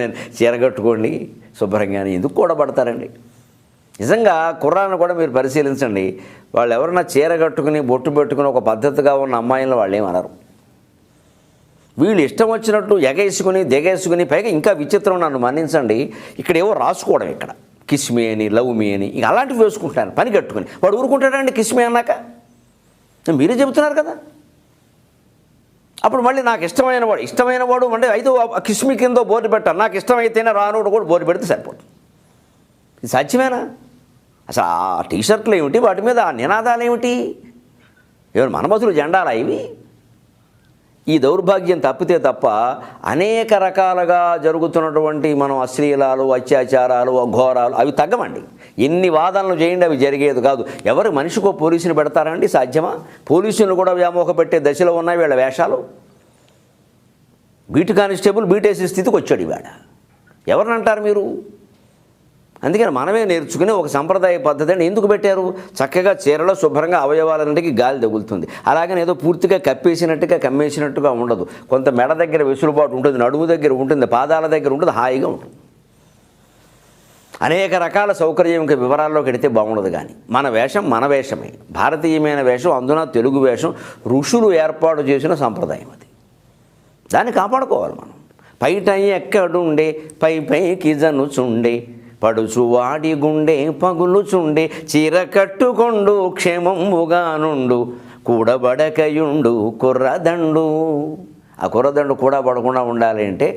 నేను చీర కట్టుకోండి శుభ్రంగా అని ఎందుకు కూడబడతారండి? నిజంగా కుర్రాన్ని కూడా మీరు పరిశీలించండి. వాళ్ళు ఎవరన్నా చీర కట్టుకుని బొట్టు పెట్టుకుని ఒక పద్ధతిగా ఉన్న అమ్మాయిలను వాళ్ళు ఏమనరు వీళ్ళు ఇష్టం వచ్చినట్టు ఎగేసుకుని దిగేసుకుని పైగా ఇంకా విచిత్రం నన్ను మన్నించండి. ఇక్కడ ఏవో రాసుకోవడం ఇక్కడ. కిస్మి అని లవ్ మీ అని ఇక అలాంటివి వేసుకుంటాను పని కట్టుకుని వాడు ఊరుకుంటాడండి కిస్మి అన్నాక? మీరే చెబుతున్నారు కదా? అప్పుడు మళ్ళీ నాకు ఇష్టమైన వాడు ఇష్టమైన వాడు అంటే ఐదు ఆ కిస్మి కింద బోర్డు పెట్టాలి. నాకు ఇష్టమైతేనే రానోడు కూడా బోర్డు పెడితే సరిపోతుంది. ఇది సాధ్యమేనా? అసలు ఆ టీషర్ట్లు ఏమిటి? వాటి మీద ఆ నినాదాలు ఏమిటి? ఏమైనా మనమసులు జెండాలా ఇవి? ఈ దౌర్భాగ్యం తప్పితే తప్ప అనేక రకాలుగా జరుగుతున్నటువంటి మనం అశ్లీలాలు అత్యాచారాలు అఘోరాలు అవి తగ్గమండి ఎన్ని వాదనలు చేయండి అవి జరిగేది కాదు. ఎవరు మనిషికో పోలీసుని పెడతారండి సాధ్యమా? పోలీసులు కూడా వ్యామోహ పెట్టే దశలో ఉన్నాయి వీళ్ళ వేషాలు. బీటు కానిస్టేబుల్ బీటేసే స్థితికి వచ్చాడు ఇవాడ ఎవరినంటారు మీరు? అందుకని మనమే నేర్చుకుని ఒక సంప్రదాయ పద్ధతిని ఎందుకు పెట్టారు? చక్కగా చీరలో శుభ్రంగా అవయవాలన్నిటికీ గాలి తగులుతుంది. అలాగే ఏదో పూర్తిగా కప్పేసినట్టుగా కమ్మేసినట్టుగా ఉండదు. కొంత మెడ దగ్గర వెసులుబాటు ఉంటుంది నడుము దగ్గర ఉంటుంది పాదాల దగ్గర ఉంటుంది హాయిగా ఉంటుంది. అనేక రకాల సౌకర్యం ఇంకా వివరాల్లోకి వెడితే బాగుండదు కానీ. మన వేషం మన వేషమే. భారతీయమైన వేషం అందున తెలుగు వేషం ఋషులు ఏర్పాటు చేసిన సంప్రదాయం అది. దాన్ని కాపాడుకోవాలి మనం. పైట ఎక్కడుండే పై పైకి జనుచుండే. పడుచు వాడి గుండె పగులుచుండే చీర కట్టుకొండు క్షేమంబుగా నుండు కూడబడకయుండు కుర్రదండు. ఆ కుర్రదండు కూడా పడకుండా ఉండాలి అంటే